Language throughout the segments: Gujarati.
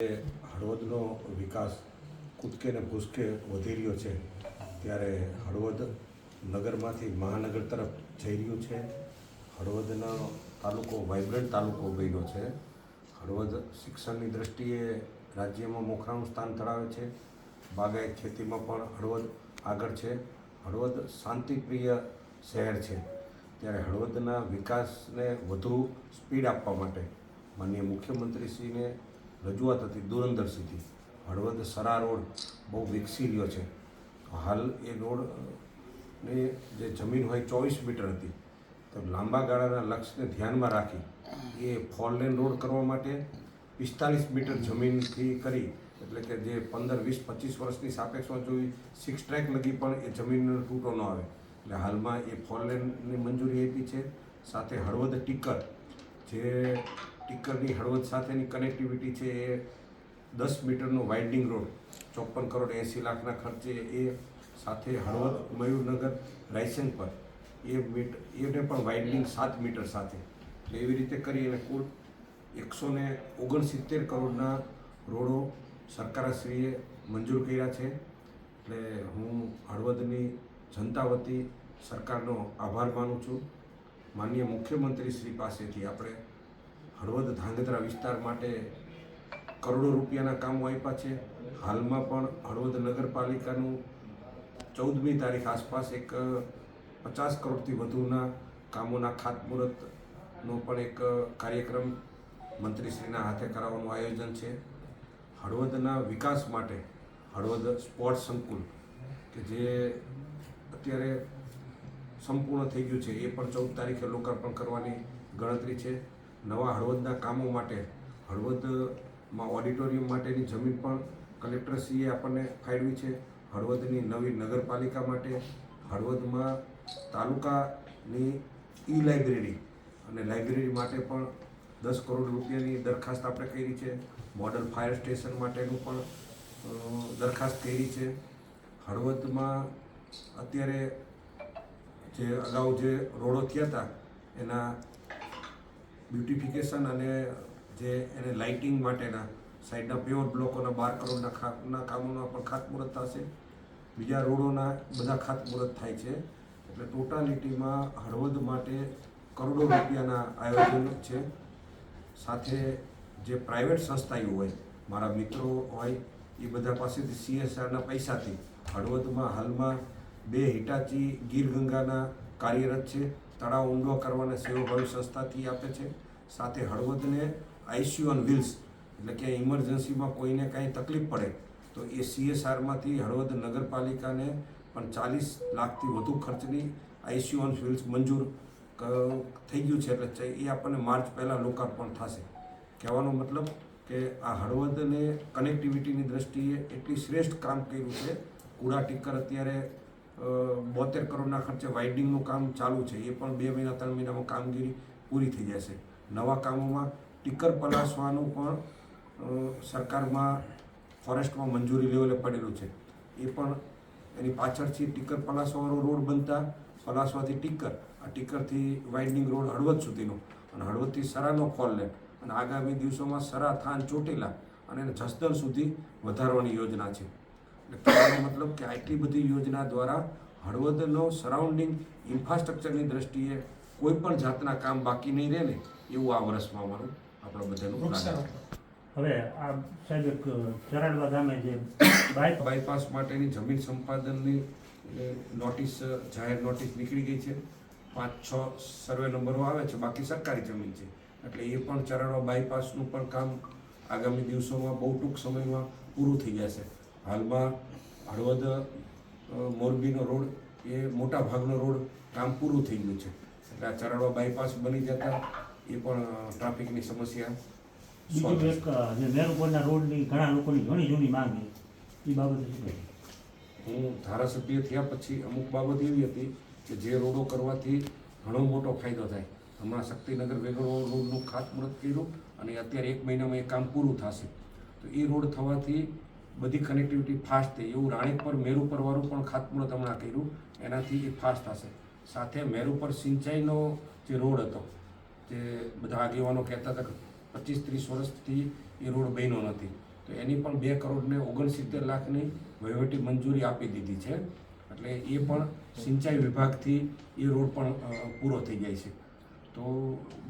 હળવદનો વિકાસ કૂદકે ને ભૂસકે વધી રહ્યો છે, ત્યારે હળવદ નગરમાંથી મહાનગર તરફ જઈ રહ્યું છે. હળવદનો તાલુકો વાઇબ્રન્ટ તાલુકો બન્યો છે. હળવદ શિક્ષણની દ્રષ્ટિએ રાજ્યમાં મોખરાનું સ્થાન ધરાવે છે. બાગાયત ખેતીમાં પણ હળવદ આગળ છે. હળવદ શાંતિપ્રિય શહેર છે. ત્યારે હળવદના વિકાસને વધુ સ્પીડ આપવા માટે માનનીય મુખ્યમંત્રીશ્રીને રજૂઆત હતી દૂરંદર્શીથી હળવદ સરા રોડ બહુ વિકસી રહ્યો છે. હાલ એ રોડ, ને જે જમીન હોય ચોવીસ મીટર હતી, તો લાંબા ગાળાના લક્ષ્યને ધ્યાનમાં રાખી એ ફોર લેન રોડ કરવા માટે પિસ્તાલીસ મીટર જમીનથી કરી, એટલે કે જે પંદર, વીસ, પચીસ વર્ષની સાપેક્ષમાં જોઈ સિક્સ ટ્રેક લગી પણ એ જમીનનો તૂટો ન આવે. એટલે હાલમાં એ ફોર લેનની મંજૂરી આપી છે. સાથે હળવદ ટીકર, જે ટીકરની હળવદ સાથેની કનેક્ટિવિટી છે એ દસ મીટરનો વાઇન્ડિંગ રોડ ચોપન કરોડ એંસી લાખના ખર્ચે એ સાથે હળવદ, મયુરનગર, રાયસેન પર એ મીટ, એને પણ વાઇન્ડિંગ સાત મીટર સાથે. એટલે એવી રીતે કરી અને કુલ એકસો ને ઓગણસિત્તેર કરોડના રોડો સરકારશ્રીએ મંજૂર કર્યા છે. એટલે હું હળવદની જનતા વતી સરકારનો આભાર માનું છું. માનીય મુખ્યમંત્રી શ્રી પાસેથી આપણે હળવદ ધાંગધ્રા વિસ્તાર માટે કરોડો રૂપિયાના કામો આપ્યા છે. હાલમાં પણ હળવદ નગરપાલિકાનું ચૌદમી તારીખ આસપાસ એક પચાસ કરોડથી વધુના કામોના ખાતમુહૂર્તનો પણ એક કાર્યક્રમ મંત્રીશ્રીના હાથે કરાવવાનું આયોજન છે. હળવદના વિકાસ માટે હળવદ સ્પોર્ટ્સ સંકુલ, કે જે અત્યારે સંપૂર્ણ થઈ ગયું છે, એ પણ ચૌદ તારીખે લોકાર્પણ કરવાની ગણતરી છે. નવા હળવદના કામો માટે, હળવદમાં ઓડિટોરિયમ માટેની જમીન પણ કલેક્ટરશ્રીએ આપણને ફાળવી છે. હળવદની નવી નગરપાલિકા માટે, હળવદમાં તાલુકાની ઈ લાઇબ્રેરી અને લાઇબ્રેરી માટે પણ દસ કરોડ રૂપિયાની દરખાસ્ત આપણે કરી છે. મોડલ ફાયર સ્ટેશન માટેનું પણ દરખાસ્ત કરી છે. હળવદમાં અત્યારે જે અગાઉ જે રોડો થયા હતા, એના બ્યુટિફિકેશન અને જે એને લાઇટિંગ માટેના સાઈડના પ્યોર બ્લોકોના બાર કરોડના ખાતના કામોના પણ ખાતમુહૂર્ત થશે. બીજા રોડોના બધા ખાતમુહૂર્ત થાય છે. એટલે ટોટાલિટીમાં હળવદ માટે કરોડો રૂપિયાના આયોજન છે. સાથે જે પ્રાઇવેટ સંસ્થાઓ હોય, મારા મિત્રો હોય, એ બધા પાસેથી સીએસઆરના પૈસાથી હળવદમાં હાલમાં બે હિટાચી ગીર ગંગાના કાર્યરત છે. તળાવ ઊંડો કરવાના સેવાભાવી સંસ્થાથી આપે છે. સાથે હળવદને આઈસીયુ ઓન વ્હીલ્સ, એટલે કે ઇમરજન્સીમાં કોઈને કાંઈ તકલીફ પડે, તો એ સીએસઆરમાંથી હળવદ નગરપાલિકાને પણ ચાલીસ લાખથી વધુ ખર્ચની આઈસીયુ ઓન વ્હીલ્સ મંજૂર થઈ ગયું છે. એટલે એ આપણને માર્ચ પહેલાં લોકાર્પણ થશે. કહેવાનો મતલબ કે આ હળવદને કનેક્ટિવિટીની દ્રષ્ટિએ એટલી શ્રેષ્ઠ કામ કર્યું છે. કુડા ટીકર અત્યારે બોતેર કરોડના ખર્ચે વાઇડિંગનું કામ ચાલુ છે. એ પણ બે મહિના, ત્રણ મહિનામાં કામગીરી પૂરી થઈ જશે. નવા કામોમાં ટીકર પલાસવાનું પણ સરકારમાં, ફોરેસ્ટમાં મંજૂરી લેવલે પડેલું છે. એ પણ એની પાછળથી ટીકર પલાસવાળો રોડ બનતા પલાસવાથી ટીકર, આ ટીકરથી વાઇડિંગ રોડ હળવદ સુધીનો. અને હળવદથી સરાનો ફોલ લેન. અને આગામી દિવસોમાં સરા, થાન ચોટીલા અને જસદણ સુધી વધારવાની યોજના છે. મતલબ કે આટલી બધી યોજના દ્વારા હળવદનો સરાઉન્ડિંગ ઇન્ફ્રાસ્ટ્રક્ચરની દ્રષ્ટિએ કોઈ પણ જાતના કામ બાકી નહીં રહે ને એવું આ વર્ષમાં અમારું આપણા બધાનું પ્લાન હવે આ સાહેબ એક ચરાડવા ગામે જે બાયપાસ માટેની જમીન સંપાદનની નોટિસ જાહેર નોટિસ નીકળી ગઈ છે. પાંચ છ સર્વે નંબરો આવે છે બાકી સરકારી જમીન છે. એટલે એ પણ ચરાડવા બાયપાસનું પણ કામ આગામી દિવસોમાં બહુ ટૂંક સમયમાં પૂરું થઈ જશે. હાલમાં હળવદ મોરબીનો રોડ એ મોટા ભાગનો રોડ કામ પૂરું થઈ ગયું છે. એટલે આ ચરાડવા બાયપાસ બની જતા એ પણ ટ્રાફિકની સમસ્યા બીજું એક જે રોડની ઘણા લોકોની ઘણી જૂની માંગ એ બાબતે હું ધારાસભ્ય થયા પછી અમુક બાબત એવી હતી કે જે રોડો કરવાથી ઘણો મોટો ફાયદો થાય. હમણાં શક્તિનગર વેગળો રોડનું ખાતમુહૂર્ત કર્યું અને અત્યારે એક મહિનામાં એ કામ પૂરું થશે. તો એ રોડ થવાથી બધી કનેક્ટિવિટી ફાસ્ટ થઈ. એવું રાણીપ પર, મેરુ પરવાળું પણ ખાતમુહૂર્ત હમણાં કર્યું. એનાથી એ ફાસ્ટ થશે. સાથે મેરુ પર સિંચાઈનો જે રોડ હતો, જે બધા આગેવાનો કહેતા હતા કે પચીસ ત્રીસ વર્ષથી એ રોડ બન્યો નથી. તો એની પણ બે કરોડને ઓગણસિત્તેર લાખની વહીવટી મંજૂરી આપી દીધી છે. એટલે એ પણ સિંચાઈ વિભાગથી એ રોડ પણ પૂરો થઈ જાય છે. તો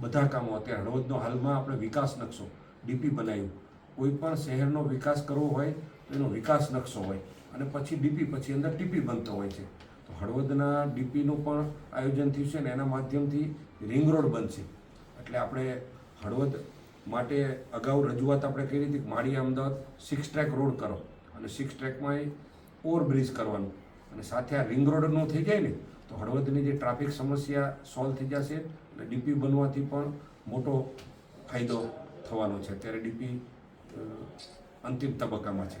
બધા કામો અત્યારે હળવદનો હાલમાં આપણે વિકાસ નકશો ડીપી બનાવ્યું. કોઈ પણ શહેરનો વિકાસ કરવો હોય તો એનો વિકાસ નકશો હોય અને પછી ડીપી પછી અંદર ટીપી બનતો હોય છે. તો હળવદના ડીપીનું પણ આયોજન થયું છે ને એના માધ્યમથી રિંગ રોડ બનશે. એટલે આપણે હળવદ માટે અગાઉ રજૂઆત આપણે કરી હતી કે માળી અમદાવાદ સિક્સ ટ્રેક રોડ કરો. અને સિક્સ ટ્રેકમાં ઓવરબ્રિજ કરવાનું. અને સાથે આ રિંગ રોડનું થઈ જાય ને, તો હળવદની જે ટ્રાફિક સમસ્યા સોલ્વ થઈ જશે અને ડીપી બનવાથી પણ મોટો ફાયદો થવાનો છે. અત્યારે ડીપી અંતિમ તબક્કામાં છે.